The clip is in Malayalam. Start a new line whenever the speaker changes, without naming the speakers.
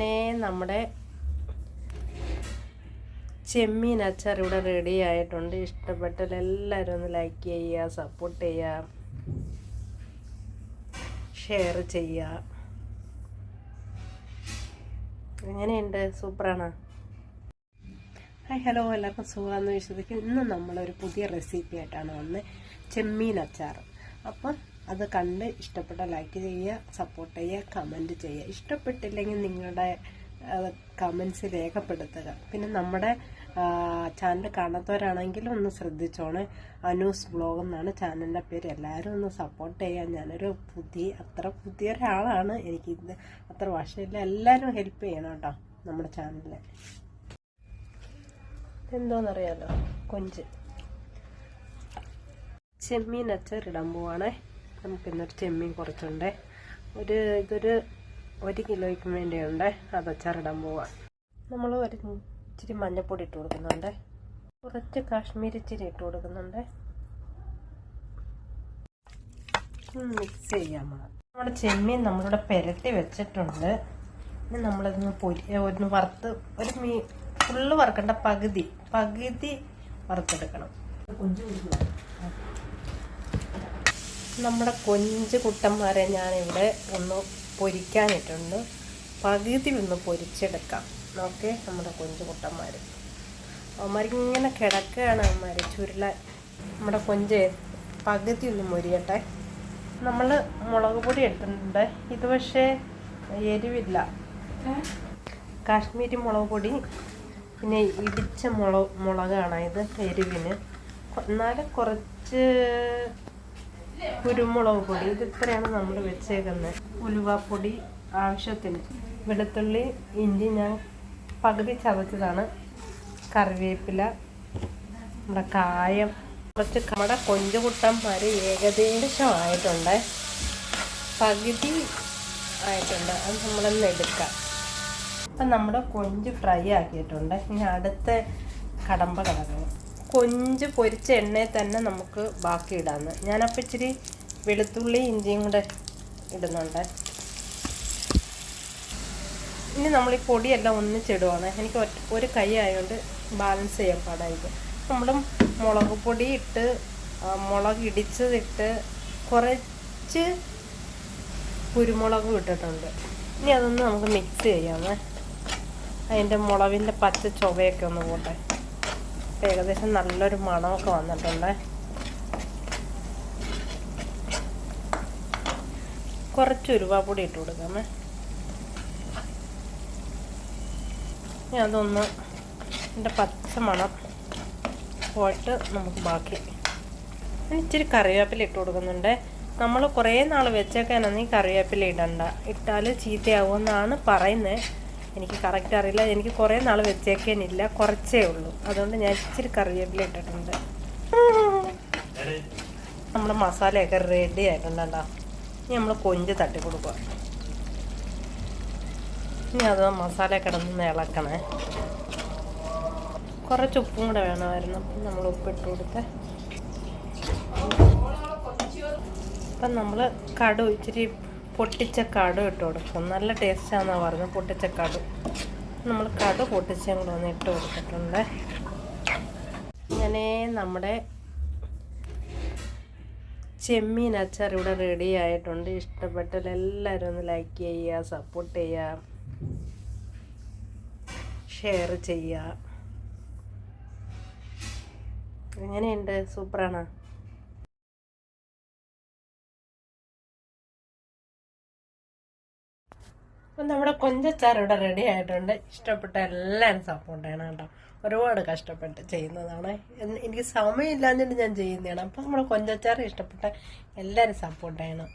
അങ്ങനെ നമ്മുടെ ചെമ്മീൻ അച്ചാർ ഇവിടെ റെഡി ആയിട്ടുണ്ട്. ഇഷ്ടപ്പെട്ടാൽ എല്ലാവരും ഒന്ന് ലൈക്ക് ചെയ്യുക സപ്പോർട്ട് ചെയ്യുക ഷെയർ ചെയ്യുക. എങ്ങനെയുണ്ട്? സൂപ്പറാണ്? ഹായ് ഹലോ എല്ലാവർക്കും സുഖമാണെന്ന് വിശ്വസിക്കും ഇന്ന് നമ്മളൊരു പുതിയ റെസിപ്പി ആയിട്ടാണ് വന്ന് ചെമ്മീൻ അച്ചാർ. അപ്പം അത് കണ്ട് ഇഷ്ടപ്പെട്ട ലൈക്ക് ചെയ്യുക സപ്പോർട്ട് ചെയ്യുക കമന്റ് ചെയ്യുക. ഇഷ്ടപ്പെട്ടില്ലെങ്കിൽ നിങ്ങളുടെ കമൻസ് രേഖപ്പെടുത്തുക. പിന്നെ നമ്മുടെ ചാനൽ കാണാത്തവരാണെങ്കിൽ ഒന്ന് ശ്രദ്ധിച്ചോണേ. അനൂസ് ബ്ലോഗ് എന്നാണ് ചാനലിന്റെ പേര്. എല്ലാവരും ഒന്ന് സപ്പോർട്ട് ചെയ്യാൻ ഞാനൊരു പുതിയ അത്ര പുതിയ ഒരാളാണ്. എനിക്ക് ഇത് അത്ര വർഷമില്ല എല്ലാവരും ഹെൽപ്പ് ചെയ്യണം കേട്ടോ നമ്മുടെ ചാനലിൽ എന്തോന്നറിയാലോ കൊഞ്ച്. ചെമ്മീൻ അച്ചാർ ഇടാൻ പോവാണേ. നമുക്കിന്നൊരു ചെമ്മീൻ കുറച്ചുണ്ട്. ഒരു ഇതൊരു ഒരു കിലോയ്ക്ക് വേണ്ടിയുണ്ട്. അത് അച്ചാറിടാൻ പോവാം. നമ്മൾ ഒരു ഇച്ചിരി മഞ്ഞൾപ്പൊടി ഇട്ട് കൊടുക്കുന്നുണ്ട്. കുറച്ച് കാശ്മീരി ഇച്ചിരി ഇട്ട് കൊടുക്കുന്നുണ്ട്. മിക്സ് ചെയ്യാൻ വേണം നമ്മുടെ ചെമ്മീൻ നമ്മളിവിടെ പെരട്ടി വെച്ചിട്ടുണ്ട്. ഇനി നമ്മളിതൊന്ന് പൊരി ഒന്ന് വറുത്ത് ഒരു മീ ഫുള്ള് വറുക്കേണ്ട പകുതി പകുതി വറുത്തെടുക്കണം. നമ്മുടെ കൊഞ്ച് കുട്ടന്മാരെ ഞാനിവിടെ ഒന്ന് പൊരിക്കാനിട്ടുണ്ട്. പകുതി ഒന്ന് പൊരിച്ചെടുക്കാം. ഓക്കെ നമ്മുടെ കൊഞ്ച് കുട്ടന്മാർ അവന്മാരിങ്ങനെ കിടക്കുകയാണ് അവന്മാർ ചുരുള നമ്മുടെ കൊഞ്ച് പകുതി ഒന്ന് മൊരിയട്ടെ. നമ്മൾ മുളക് പൊടി എടുത്തിട്ടുണ്ട് ഇത് പക്ഷേ എരിവില്ല. കാശ്മീരി മുളക് പൊടി പിന്നെ ഇടിച്ച മുളക് മുളകാണ് ഇത് എരിവിന്. എന്നാലും കുറച്ച് കുരുമുളക് പൊടി. ഇത് ഇത്രയാണ് നമ്മൾ വെച്ചേക്കുന്നത്. ഉലുവപ്പൊടി ആവശ്യത്തിന്. വെളുത്തുള്ളി ഇഞ്ചി ഞാൻ പകുതി ചതച്ചതാണ്. കറിവേപ്പില നമ്മുടെ കായം. കുറച്ച് നമ്മുടെ കൊഞ്ചുകുട്ടന്മാർ ഏകദേശം ആയിട്ടുണ്ട്. പകുതി ആയിട്ടുണ്ട്. അത് നമ്മളൊന്ന് എടുക്കാം. അപ്പം നമ്മുടെ കൊഞ്ച് ഫ്രൈ ആക്കിയിട്ടുണ്ട്. ഇനി അടുത്ത കടമ്പ കിടക്കണം കൊഞ്ച് പൊരിച്ച എണ്ണയിൽ തന്നെ നമുക്ക് ബാക്കി ഇടാമെന്ന് ഞാനപ്പോൾ ഇച്ചിരി വെളുത്തുള്ളി ഇഞ്ചിയും കൂടെ ഇടുന്നുണ്ട്. ഇനി നമ്മൾ ഈ പൊടിയെല്ലാം ഒന്നിച്ചിടുവാണ്. എനിക്ക് ഒരു കൈ ആയതുകൊണ്ട് ബാലൻസ് ചെയ്യാൻ പാടായിരിക്കും. നമ്മൾ മുളക് പൊടി ഇട്ട് മുളക് ഇടിച്ചതിട്ട് കുറച്ച് കുരുമുളകും ഇട്ടിട്ടുണ്ട്. ഇനി അതൊന്ന് നമുക്ക് മിക്സ് ചെയ്യാമേ. അതിന്റെ മുളകിന്റെ പച്ച ചുവയൊക്കെ ഒന്ന് പോട്ടെ. ഏകദേശം നല്ലൊരു മണമൊക്കെ വന്നിട്ടുണ്ട്. കുറച്ച് ഉരുവാപ്പൊടി ഇട്ട് കൊടുക്കാമേ. ഇനി അതൊന്ന് എന്റെ പച്ച മണം പോയിട്ട് നമുക്ക് ബാക്കി. ഇച്ചിരി കറിവേപ്പില ഇട്ട് കൊടുക്കുന്നുണ്ട്. നമ്മൾ കുറേ നാൾ ഈ കറിവേപ്പില ഇടണ്ട. ഇട്ടാൽ ചീത്തയാവുമെന്നാണ് പറയുന്നത്. എനിക്ക് കറക്റ്റ് അറിയില്ല. എനിക്ക് കുറേ നാൾ വെച്ചേക്കാനില്ല. കുറച്ചേ ഉള്ളൂ. അതുകൊണ്ട് ഞാൻ ഇച്ചിരി കറിവേപ്പില ഇട്ടിട്ടുണ്ട്. നമ്മുടെ മസാലയൊക്കെ റെഡി ആയിട്ടുണ്ടോ ഇനി നമ്മൾ കൊഞ്ച് തട്ടി കൊടുക്കുക. ഇനി അത് മസാല കിടന്ന് ഇളക്കണേ കുറച്ച് ഉപ്പും കൂടെ വേണമായിരുന്നു. അപ്പം നമ്മൾ ഉപ്പിട്ട് കൊടുത്ത്. അപ്പം നമ്മൾ കടു ഇച്ചിരി പൊട്ടിച്ച കടു ഇട്ട് കൊടുക്കും. നല്ല ടേസ്റ്റാണെന്നാണ് പറഞ്ഞത് പൊട്ടിച്ച കടു നമ്മൾ കടു പൊട്ടിച്ചും ഒന്ന് ഇട്ട് കൊടുത്തിട്ടുണ്ട്. അങ്ങനെ നമ്മുടെ ചെമ്മീൻ അച്ചാർ ഇവിടെ റെഡി ആയിട്ടുണ്ട്. ഇഷ്ടപ്പെട്ടാൽ എല്ലാവരും ഒന്ന് ലൈക്ക് ചെയ്യുക സപ്പോർട്ട് ചെയ്യുക ഷെയർ ചെയ്യുക. എങ്ങനെയുണ്ട്? സൂപ്പറാണ് അപ്പം നമ്മുടെ കൊഞ്ചച്ചാർ ഇവിടെ റെഡി ആയിട്ടുണ്ട്. ഇഷ്ടപ്പെട്ട എല്ലാവരും സപ്പോർട്ട് ചെയ്യണം കേട്ടോ. ഒരുപാട് കഷ്ടപ്പെട്ട് ചെയ്യുന്നതാണ്. എനിക്ക് സമയമില്ലാഞ്ഞിട്ട് ഞാൻ ചെയ്യുന്നതാണ്. അപ്പം നമ്മുടെ കൊഞ്ചച്ചാർ ഇഷ്ടപ്പെട്ട എല്ലാവരും സപ്പോർട്ട് ചെയ്യണം.